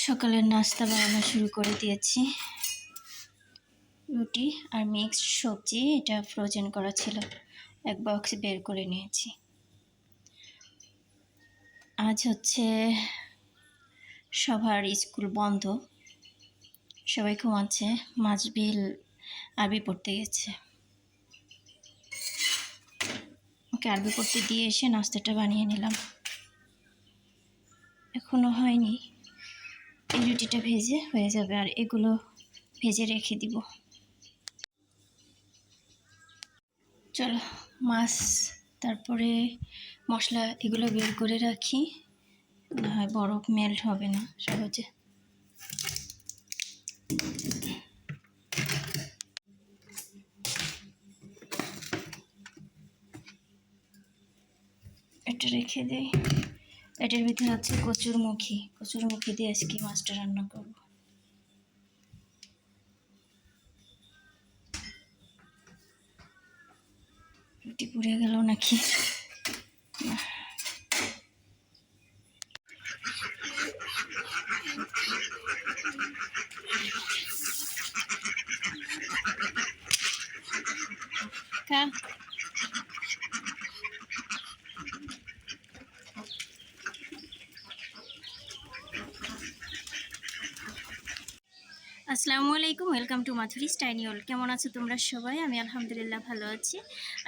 সকালের নাস্তা বানানো শুরু করে দিয়েছি। রুটি আর মিক্সড সবজি এটা ফ্রোজেন করা ছিল। এক বক্স বের করে নিয়েছি। আজ হচ্ছে সবার স্কুল বন্ধ। সবাই ঘুমাচ্ছে মাঝবিল আরবি পড়তে গেছে। ওকে আরবি পড়তে দিয়ে এসে নাস্তাটা বানিয়ে নিলাম। এখনও হয়নি। এই রুটিটা ভেজে হয়ে যাবে আর এগুলো ভেজে রেখে দিব। চলো মাছ, তারপরে মশলা এগুলো বের করে রাখি। না হয় বরফ মেল্ট হবে না, সহজে। এটা রেখে দেই। এটার ভিতরে আছে কচুর মুখী কচুর মুখী দিয়ে আজকে মাছটা রান্না করব। রুটি পুড়ে গেল নাকি কা আসসালামু আলাইকুম, ওয়েলকাম টু মাথুরি স্টাইনিওল কেমন আছো তোমরা সবাই? আমি আলহামদুলিল্লাহ ভালো আছি।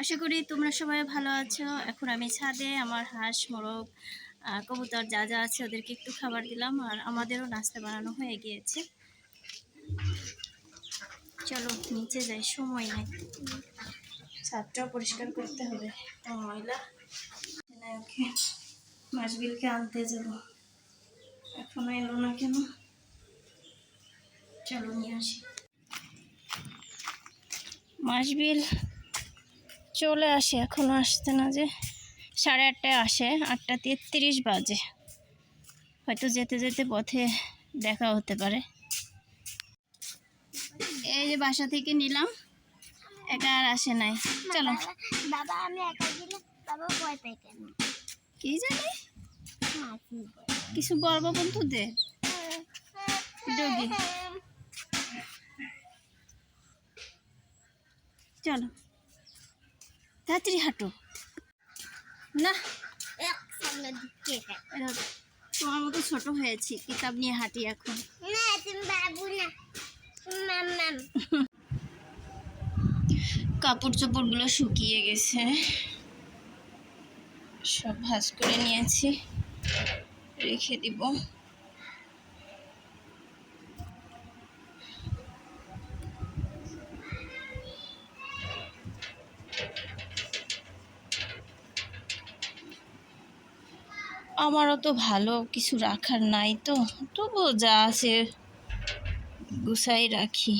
আশা করি তোমরা সবাই ভালো আছো। এখন আমি ছাদে, আমার হাঁস, মোরগ কবুতর যা যা আছে ওদেরকে একটু খাবার দিলাম আর আমাদেরও নাস্তা বানানো হয়ে গিয়েছে। চলো, নিচে যাই, সময় নাই। ছাদটাও পরিষ্কার করতে হবে। ময়লা। ওকে মাসবিলকে আনতে যাব। এখনও এলো না কেন? চলো নিয়ে আসি। মাসবিল চলে আসে এখনও আসতে না যে। সাড়ে আটটায় আসে আটটা তেত্রিশ বাজে। হয়তো যেতে যেতে পথে দেখা হতে পারে। এই যে বাসা থেকে নিলাম একা আর আসে নাই। চলো। বাবা আমি একা গেলে বাবা ভয় পাই কেন? কি জানি? কিছু বলব বন্ধু দে ডগি। চলো। তাড়াতাড়ি হাঁটো। না দেখো, তোমার মতো ছোট হয়েছি কিতাব নিয়ে হাঁটি এখন। না তুমি বাবু না। কাপড় চোপড়গুলো শুকিয়ে গেছে। সব ভাঁজ করে নিয়েছি। রেখে দিব। আমারও তো ভালো কিছু রাখার নাই তো, তবুও যা আছে গুছাই রাখি।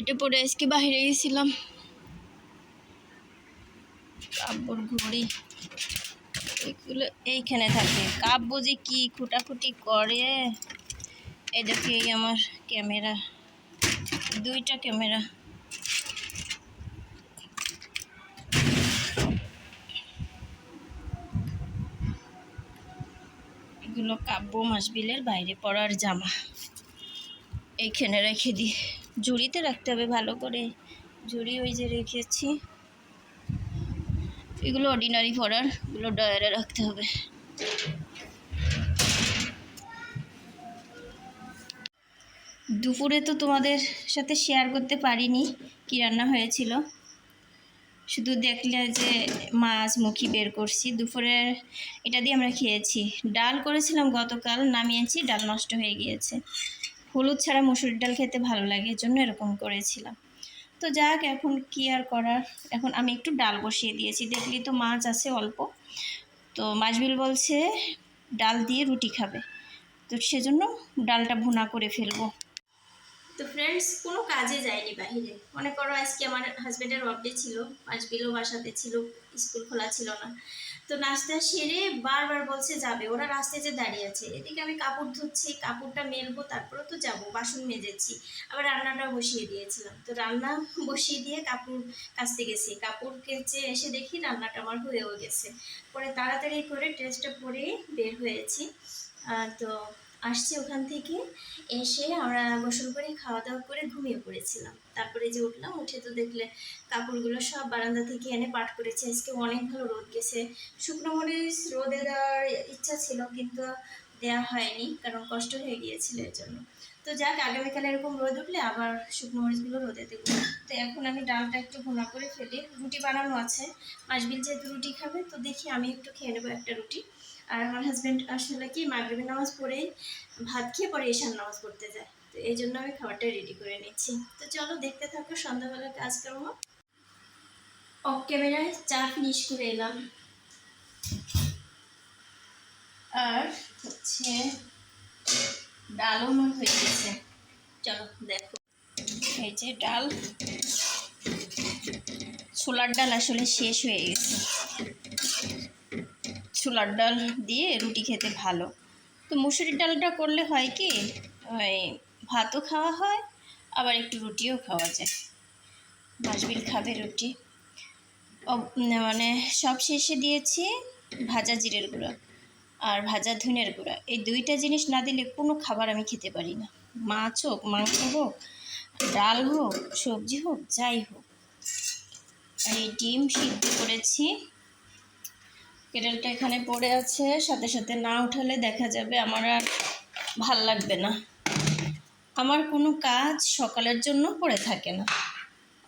এটা পরে আজকে বাইরে গেছিলাম। কাব্যর ঘড়ি এগুলো এইখানে থাকে। কাব্য যে কি খুটাখুটি করে। এই দেখে এই আমার ক্যামেরা? দুইটা ক্যামেরা। এগুলো কাব্য মাসবিলের বাইরে পড়ার জামা। এইখানে রেখে দিই ঝুড়িতে রাখতে হবে ভালো করে। ঝুড়ি ওই যে রেখেছি। এগুলো অর্ডিনারি পড়ার, এগুলো ডয়ারে রাখতে হবে। দুপুরে তো তোমাদের সাথে শেয়ার করতে পারিনি কি রান্না হয়েছিল। শুধু দেখলে যে মাছ মুখি বের করছি। দুপুরে এটা দিয়ে আমরা খেয়েছি। ডাল করেছিলাম গতকাল, নামিয়েছি, ডাল নষ্ট হয়ে গিয়েছে। হলুদ ছাড়া মুসুর ডাল খেতে ভালো লাগে, এজন্য এরকম করেছিলাম। তো যাক, এখন কি আর করার? এখন আমি একটু ডাল বসিয়ে দিয়েছি। দেখলি তো মাছ আছে অল্প। তো মাছবিল বলছে, ডাল দিয়ে রুটি খাবে। তো সেজন্য ডালটা ভুনা করে ফেলব। তো ফ্রেন্ডস কোনো কাজে যায়নি বাহিরে। মনে করো আজকে আমার হাজব্যান্ডের অফডে ছিল আসবিলও বাসাতে ছিল স্কুল খোলা ছিল না। তো নাস্তা সেরে বারবার বলছে যাবে। ওরা রাস্তায় যে দাঁড়িয়ে আছে, এদিকে আমি কাপড় ধুচ্ছি, কাপড়টা মেলবো তারপরে তো যাব, বাসন মেজেছি। আবার রান্নাটা বসিয়ে দিয়েছিলাম। তো রান্না বসিয়ে দিয়ে কাপড় কাচতে গেছি। কাপড় কেচে এসে দেখি রান্নাটা আমার হয়েও গেছে। পরে তাড়াতাড়ি করে ড্রেসটা পরে বের হয়েছি। তো আসছি ওখান থেকে, এসে আমরা গোসল করে খাওয়া দাওয়া করে ঘুমিয়ে পড়েছিলাম। তারপরে যে উঠলাম, উঠে তো দেখলে কাপড়গুলো সব বারান্দা থেকে এনে পাঠ করেছে। আজকে অনেক ভালো রোদ গেছে। শুকনো মরিচ রোদে দেওয়ার ইচ্ছা ছিল, কিন্তু দেওয়া হয়নি, কারণ কষ্ট হয়ে গিয়েছিল এর জন্য। তো যাক আগামীকাল এরকম রোদ উঠলে আবার শুকনো মরিচগুলো রোদে দেবো। তো এখন আমি ডালটা একটু ভুনা করে ফেলি। রুটি বানানো আছে। মাসবিল যেহেতু রুটি খাবে, তো দেখি আমি একটু খেয়ে নেব একটা রুটি। আর আমার হাজব্যান্ড আসলে কি মাগরিবি নামাজ পড়েই ভাত খেয়ে পরে ঈশান নামাজ পড়তে যায়। তো এই জন্য আমি খাবারটা রেডি করে নিচ্ছি। তো চলো, দেখতে থাকো, সন্ধ্যাবেলার কাজকর্ম। অফ ক্যামেরায় চা ফিনিশ করে এলাম। আর হচ্ছে ডালও হয়ে গেছে চলো দেখো। যে ডাল। ছোলার ডাল আসলে শেষ হয়ে গেছে। ছোলার ডাল দিয়ে রুটি খেতে ভালো। তো মুসুরির ডালটা করলে হয় কি ভাতও খাওয়া হয়, আবার একটু রুটিও খাওয়া যায়। মাসবিল খাবে রুটি। মানে সব শেষে দিয়েছি ভাজা জিরের গুঁড়া। আর ভাজা ধনের গুঁড়া। এই দুইটা জিনিস না দিলে কোনো খাবার আমি খেতে পারি না। মাছ হোক, মাংস হোক, ডাল হোক, সবজি হোক, যাই হোক। আর এই ডিম সিদ্ধ করেছি। কেটেলটা এখানে পড়ে আছে। সাথে সাথে না উঠালে দেখা যাবে আমার আর ভালো লাগবে না। আমার কোনো কাজ সকালের জন্য পড়ে থাকে না।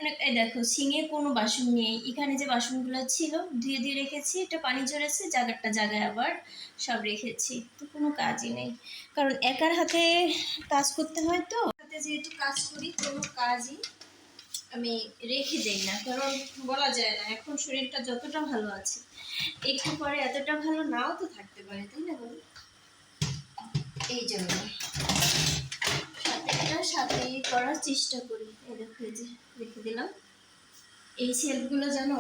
অনেক এই দেখো সিঙে কোনো বাসন নেই। এখানে যে বাসনগুলো ছিল, ধুয়ে দিয়ে রেখেছি, এটা পানি ঝরেছে, জায়গাটা, জায়গায় আবার সব রেখেছি। তো কোনো কাজই নেই। কারণ একার হাতে কাজ করতে হয় তো, হাতে যেহেতু কাজ করি, কোনো কাজই আমি রেখে দেই না। কারণ বলা যায় না, এখন শরীরটা যতটা ভালো আছে, একটু পরে এতটা ভালো নাও তো থাকতে পারে, তাই না বলো? এই জন্য। সাথে করার চেষ্টা করি এই যে। দিলাম। এই সেলফগুলো জানো?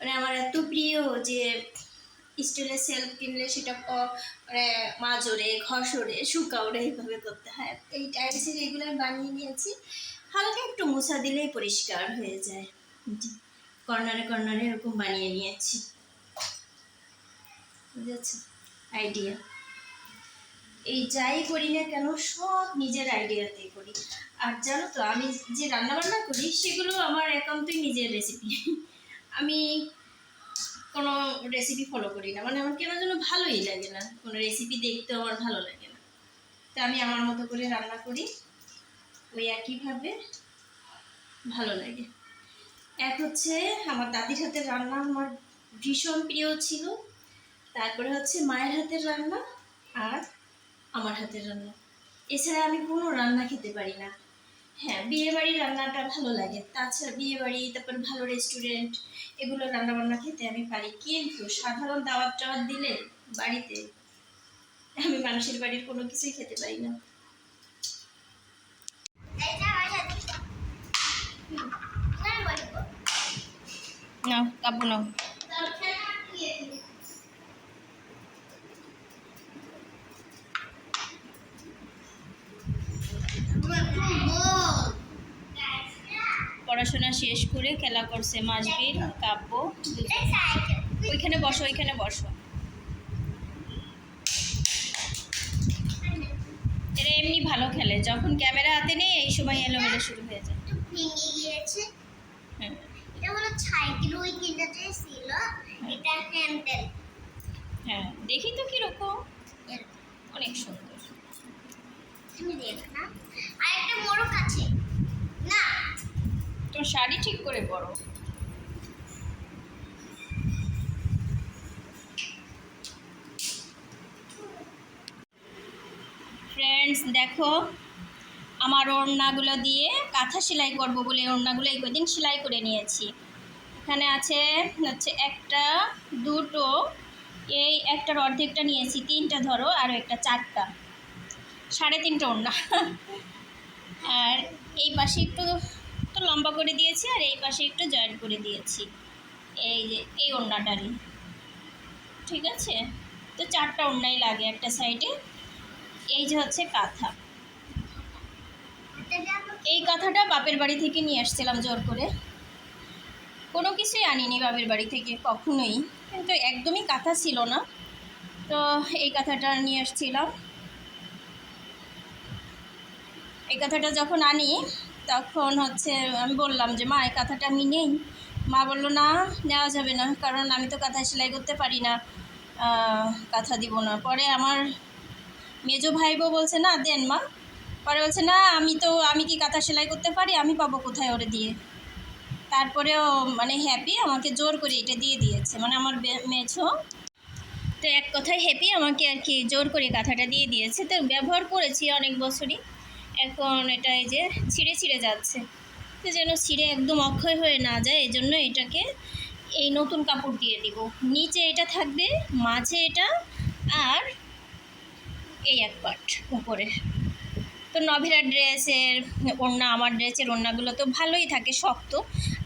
মানে আমার এত প্রিয় যে স্টিলের সেলফ কিনলে সেটা মানে মাজরে ঘষরে শুকাওরে এইভাবে করতে হয়। এই টাইলসের এগুলো আমি বানিয়ে নিয়েছি। হালকা একটু মোছা দিলেই পরিষ্কার হয়ে যায়। কর্নারে কর্নারে এরকম বানিয়ে নিয়েছি। বুঝেছ? আইডিয়া। এই যাই করি না কেন, সব নিজের আইডিয়াতেই করি। আর জানো তো, আমি যে রান্না বান্না করি, সেগুলো আমার একান্তই নিজের রেসিপি আমি কোনো রেসিপি ফলো করি না। মানে আমার কেন যেন ভালোই লাগে না। কোনো রেসিপি দেখতে আমার ভালো লাগে না। তো আমি আমার মতো করে রান্না করি। ওই একইভাবে ভালো লাগে। এক হচ্ছে আমার দাদির হাতের রান্না আমার ভীষণ প্রিয় ছিল। তারপরে হচ্ছে মায়ের হাতের রান্না আর আমার হাতের রান্না এছাড়া আমি কোনো রান্না খেতে পারি না। হ্যাঁ বিয়ে বাড়ির রান্নাটা ভালো লাগে। তাছাড়া বিয়ে বাড়ি তারপর ভালো রেস্টুরেন্ট এগুলো রান্না বান্না খেতে আমি পারি। কিন্তু সাধারণ দাওয়াত টাওয়াত দিলে বাড়িতে আমি মানুষের বাড়ির কোনো কিছুই খেতে পারি না। না বলব নাও কাপু নাও দরকার না কি পড়াশোনা শেষ করে খেলা করছে মাসবির কাব্য ওইখানে বসো ওইখানে বসো। এরা এমনি ভালো খেলে, যখন ক্যামেরা হাতে নেই, এই সময় এলোমেলো শুরু হয়ে যায়। হ্যাঁ। এটা হ্যান্ডেল হ্যাঁ দেখি তো কীরকম। অনেক সুন্দর। তুমি দেখ না। আর একটা মোড়ক আছে। না। তোমার শাড়ি ঠিক করে পরো। ফ্রেন্ডস দেখো, আমার ওড়নাগুলো দিয়ে কাঁথা সেলাই করব বলে ওড়নাগুলো এই কদিন সেলাই করে নিয়েছি। এখানে আছে হচ্ছে একটা, দুটো, এই একটার অর্ধেকটা নিয়েছি, তিনটা ধরো, আর একটা, চারটা। সাড়ে তিনটা ওড়না এই পাশে একটু তো লম্বা করে দিয়েছি, আর এই পাশে একটু জয়েন্ট করে দিয়েছি। এই যে, এই ওড়নাটারই ঠিক আছে? তো চারটা ওড়নাই লাগে একটা সাইডে। এই যে হচ্ছে কাঁথা। এই কাঁথাটা বাপের বাড়ি থেকে নিয়ে আসছিলাম জোর করে। কোনো কিছুই আনিনি বাপের বাড়ি থেকে, কখনোই। কিন্তু একদমই কাঁথা ছিল না। তো এই কাঁথাটা নিয়ে আসছিলাম। এই কাঁথাটা যখন আনি, তখন হচ্ছে আমি বললাম যে, মা, এই কাঁথাটা আমি নেই। মা বলল, না, নেওয়া যাবে না, কারণ আমি তো কাঁথা সেলাই করতে পারি না। কাঁথা দিব না। পরে আমার মেজো ভাইবো বলছে, না, দেন মা। পরে বলছে, না, আমি তো, আমি কি কাঁথা সেলাই করতে পারি? আমি পাবো কোথায় ওরে দিয়ে? তারপরেও মানে হ্যাপি আমাকে জোর করে এটা দিয়ে দিয়েছে। মানে আমার মেঝো তো এক কথায় হ্যাপি আমাকে আর কি জোর করে কাঁথাটা দিয়ে দিয়েছে। তো ব্যবহার করেছি অনেক বছরই। এখন এটা এই যে ছিঁড়ে ছিঁড়ে যাচ্ছে। তো যেন ছিঁড়ে একদম অক্ষয় হয়ে না যায় এই জন্য এটাকে এই নতুন কাপড় দিয়ে দিব। নিচে এটা থাকবে, মাঝে এটা, আর এই এক পাট উপরে। তো নভেরা ড্রেসের ওড়না, আমার ড্রেসের ওড়নাগুলো তো ভালোই থাকে, শক্ত।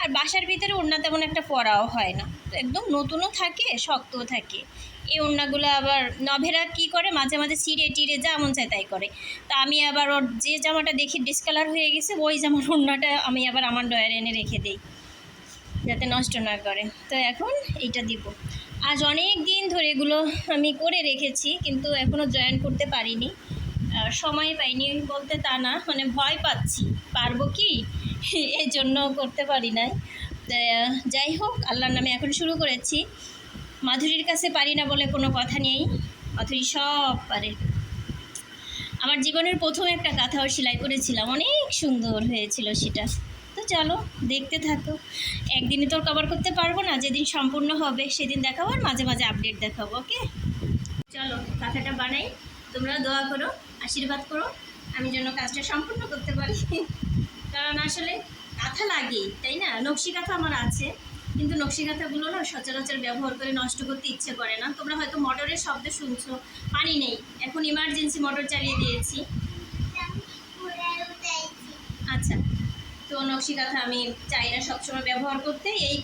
আর বাসার ভিতরে ওড়না তেমন একটা পরাও হয় না। তো একদম নতুনও থাকে, শক্তও থাকে। এই ওড়নাগুলো আবার নভেরা কি করে? মাঝে মাঝে ছিঁড়ে টিড়ে যা মন চায় তাই করে। তা আমি আবার ওর যে জামাটা দেখি ডিসকালার হয়ে গেছে, ওই জামার ওড়নাটা আমি আবার আমার ডয়ারে এনে রেখে দিই, যাতে নষ্ট না করে। তো এখন এইটা দিব। আজ অনেক দিন ধরে এগুলো আমি করে রেখেছি, কিন্তু এখনও জয়েন করতে পারিনি। সময় পাইনি বলতে তা না মানে ভয় পাচ্ছি। পারব কি? এই জন্য করতে পারি নাই। যাই হোক, আল্লাহর নামে এখন শুরু করেছি। মাধুরীর কাছে পারি না বলে কোনো কথা নেই। মাধুরী সব পারে। আমার জীবনের প্রথম একটা কাঁথাও সেলাই করেছিলাম। অনেক সুন্দর হয়েছিল সেটা। তো চলো, দেখতে থাকো। একদিনে তো কভার করতে পারব না। যেদিন সম্পূর্ণ হবে, সেদিন দেখাবো আর মাঝে মাঝে আপডেট দেখাবো, ওকে? চলো, কাঁথাটা বানাই। তোমরা দোয়া করো, আশীর্বাদ করো। আমি যেন কাজটা সম্পূর্ণ করতে পারি। কারণ আসলে কাঁথা লাগে, তাই না? নকশি কাঁথা আমার আছে। কিন্তু নকশি কাঁথাগুলো না সচরাচর ব্যবহার করে নষ্ট করতে ইচ্ছে করে না। তোমরা হয়তো মোটরের শব্দ শুনছো, পানি নেই। এখন ইমার্জেন্সি মোটর চালিয়ে দিয়েছি। আচ্ছা তো নকশি কাঁথা আমি চাই না সবসময় ব্যবহার করতে। এই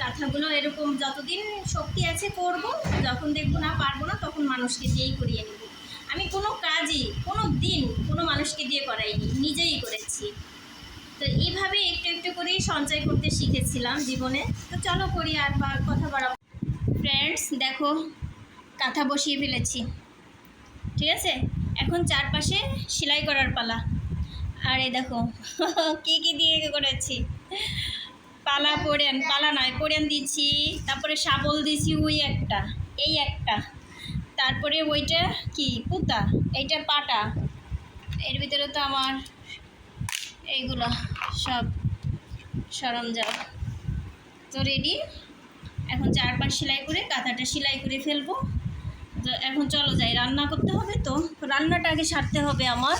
কাঁথাগুলো এরকম যতদিন শক্তি আছে করব, যখন দেখব না পারব না, তখন মানুষকে দিয়েই করিয়ে নেব। আমি কোনো কাজই কোনো দিন কোনো মানুষকে দিয়ে করাইনি, নিজেই করেছি। তো এইভাবে একটু একটু করেই সঞ্চয় করতে শিখেছিলাম জীবনে। তো চলো করি আর কথা বাড়াবো। ফ্রেন্ডস দেখো, কাঁথা বসিয়ে ফেলেছি। ঠিক আছে? এখন চারপাশে সেলাই করার পালা। আর এই দেখো, কি কি দিয়ে করেছি? পালা পোড়েন, পালা নয়, পোড়েন দিচ্ছি। তারপরে শাবল দিছি ওই একটা, এই একটা। তারপরে ওইটা কি? পুতা, এইটা পাটা। এর ভিতরে তো আমার এইগুলো সব সরঞ্জাম। তো রেডি এখন চারপাশ সেলাই করে কাঁথাটা সেলাই করে ফেলব। তো এখন চলো যাই, রান্না করতে হবে তো। রান্নাটা আগে সারতে হবে আমার।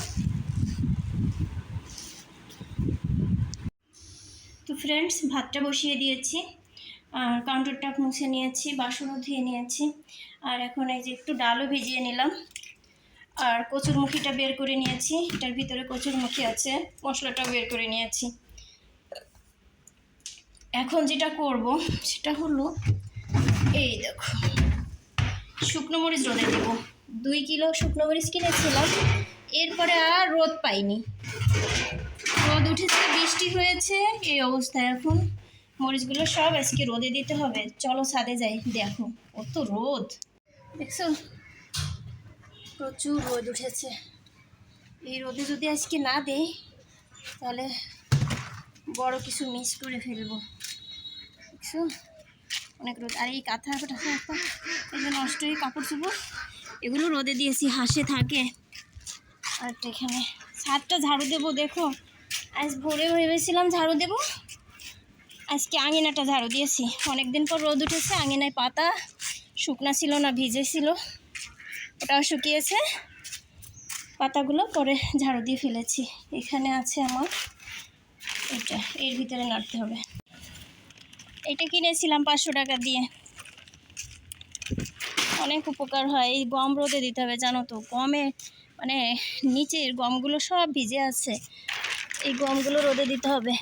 তো ফ্রেন্ডস ভাতটা বসিয়ে দিয়েছি। আর কাউন্টারটা মুছে নিয়েছি, বাসনও ধুয়ে নিয়েছি। আর এখন এই যে একটু ডালও ভিজিয়ে নিলাম। আর কচুরমুখিটা বের করে নিয়েছি। এটার ভিতরে কচুরমুখি আছে, মশলাটাও বের করে নিয়েছি। এখন যেটা করব, সেটা হলো, এই দেখো, শুকনো মরিচ রোদে দেবো। দুই কিলো শুকনো মরিচ কিনেছিলাম, এরপরে আর রোদ পাইনি। রোদ উঠেছে, বৃষ্টি হয়েছে, এই অবস্থায় এখন। মরিচগুলো সব আজকে রোদে দিতে হবে। চলো ছাদে যাই, দেখো, কত রোদ। দেখছ? প্রচুর রোদ উঠেছে। এই রোদে যদি আজকে না দেই, তাহলে বড় কিছু মিস করে ফেলব। দেখছ অনেক রোদ। আর এই কাঁথা টাথা এই যে নষ্ট হয়ে কাপড় চোপড়, এগুলো রোদে দিয়েছি, হাসে থাকে। আর এখানে ছাদটা ঝাড়ু দেবো, দেখো। আজ ভোরে ভেবেছিলাম ঝাড়ু দেবো। আজকে আঙিনাটা ঝাড়ু দিয়েছি। অনেক দিন পর রোদ উঠেছে, আঙিনায় পাতা, শুকনা ছিল না, ভিজে ছিল। ওটাও শুকিয়েছে। পাতাগুলো পরে ঝাড়ু দিয়ে ফেলেছি। এখানে আছে আমার এটা, এর ভিতরে নাড়তে হবে। এটা কিনেছিলাম পাঁচশো টাকা দিয়ে। অনেক উপকার হয়, এই গম রোদে দিতে হবে, জানো তো। গমে মানে নিচের গমগুলো সব ভিজে আছে। এই গমগুলো রোদে দিতে হবে।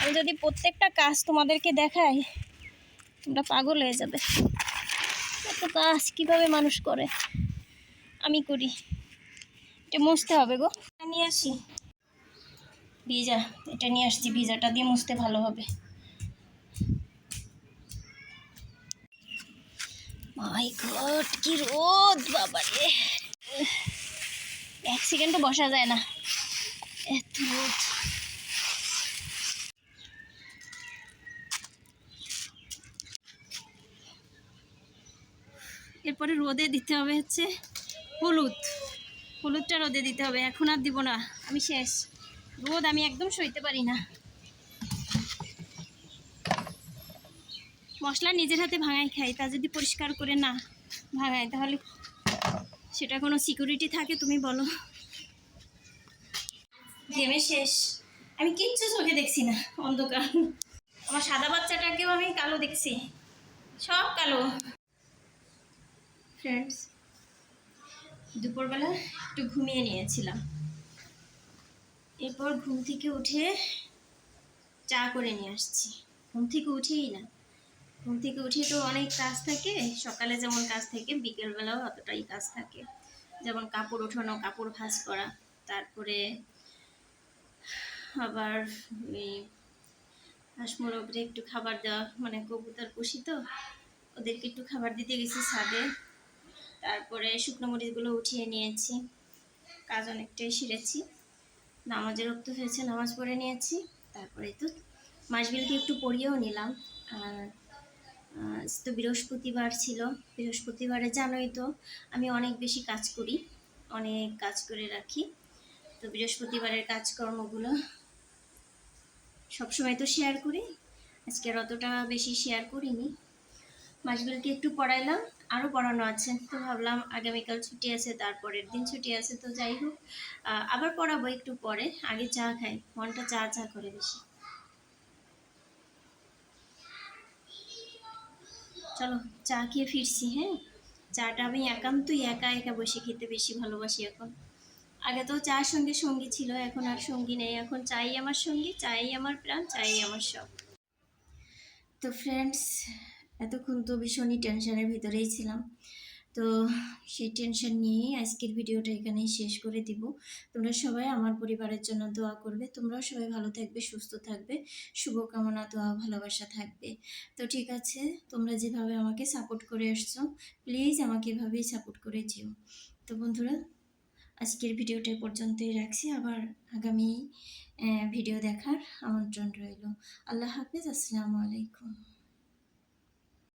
আমি যদি প্রত্যেকটা কাজ তোমাদেরকে দেখাই, তোমরা পাগল হয়ে যাবে। এত কাজ কীভাবে মানুষ করে? আমি করি। এটা মুছতে হবে গো। নিয়ে আসি। ভিজা এটা নিয়ে আসছি ভিজাটা দিয়ে মুছতে ভালো হবে। মাই গড, কি রোদ, বাবারে। এক সেকেন্ডও বসা যায় না। এত রোদ। এরপরে রোদে দিতে হবে হচ্ছে হলুদ। হলুদটা রোদে দিতে হবে, এখন আর দিব না, আমি শেষ। রোদ আমি একদম সইতে পারি না। মশলা নিজের হাতে ভাঙাই খাই, তা যদি পরিষ্কার করে না ভাঙাই তাহলে সেটা কোনো সিকিউরিটি থাকে, তুমি বলো। ঘেমে শেষ। আমি কিচ্ছু চোখে দেখছি না, অন্ধকার। আমার সাদা বাচ্চাটাকেও আমি কালো দেখছি, সব কালো। ফ্রেন্ডস দুপুরবেলা একটু ঘুমিয়ে নিয়েছিলাম। এরপর ঘুম থেকে উঠে চা করে নিয়ে আসছি। ঘুম থেকে উঠেই না। ঘুম থেকে উঠে তো অনেক কাজ থাকে। সকালে যেমন কাজ থাকে, বিকেলবেলাও অতটাই কাজ থাকে। যেমন কাপড় ওঠানো, কাপড় ভাঁজ করা, তারপরে আবার হাঁস মোরগরে একটু খাবার দেওয়া মানে কবুতর পুষি তো, ওদেরকে একটু খাবার দিতে গেছি ছাদে। তারপরে শুকনো মরিচগুলো উঠিয়ে নিয়েছি। কাজ অনেকটাই সেরেছি। নামাজের রক্ত হয়েছে, নামাজ পড়ে নিয়েছি। তারপরে তো মাসবিলকে একটু পড়িয়েও নিলাম। আর তো বৃহস্পতিবার ছিল। বৃহস্পতিবারে জানোই তো, আমি অনেক বেশি কাজ করি, অনেক কাজ করে রাখি। তো বৃহস্পতিবারের কাজকর্মগুলো সবসময় তো শেয়ার করি। আজকে আর অতটা বেশি শেয়ার করিনি। মাসগুলোকে একটু পড়াইলাম আরও পড়ানো আছে। তো ভাবলাম আগামীকাল ছুটি আছে, তারপরের দিন ছুটি আছে, তো যাই হোক আবার পড়াবো একটু পরে, আগে চা খাই, মনটা চা চা করে বেশি। চলো, চা খেয়ে ফিরছি হ্যাঁ? চাটা আমি একান্তই একা একা বসে খেতে বেশি ভালোবাসি এখন। আগে তো চার সঙ্গে সঙ্গী ছিল, এখন আর সঙ্গী নেই। এখন চাই আমার সঙ্গী, চাই আমার প্রাণ, চাই আমার সব। তো ফ্রেন্ডস এতক্ষণ তো ভীষণই টেনশনের ভিতরেই ছিলাম। তো সেই টেনশন নিয়েই আজকের ভিডিওটা এখানেই শেষ করে দিব। তোমরা সবাই আমার পরিবারের জন্য দোয়া করবে। তোমরাও সবাই ভালো থাকবে, সুস্থ থাকবে, শুভকামনা, দোয়া, ভালোবাসা থাকবে। তো ঠিক আছে, তোমরা যেভাবে আমাকে সাপোর্ট করে আসছো প্লিজ আমাকে এভাবেই সাপোর্ট করে যেও। তো বন্ধুরা, আজকের ভিডিওটা পর্যন্তই রাখছি। আবার আগামী ভিডিও দেখার আমন্ত্রণ রইল। আল্লাহ হাফিজ, আসসালামু আলাইকুম।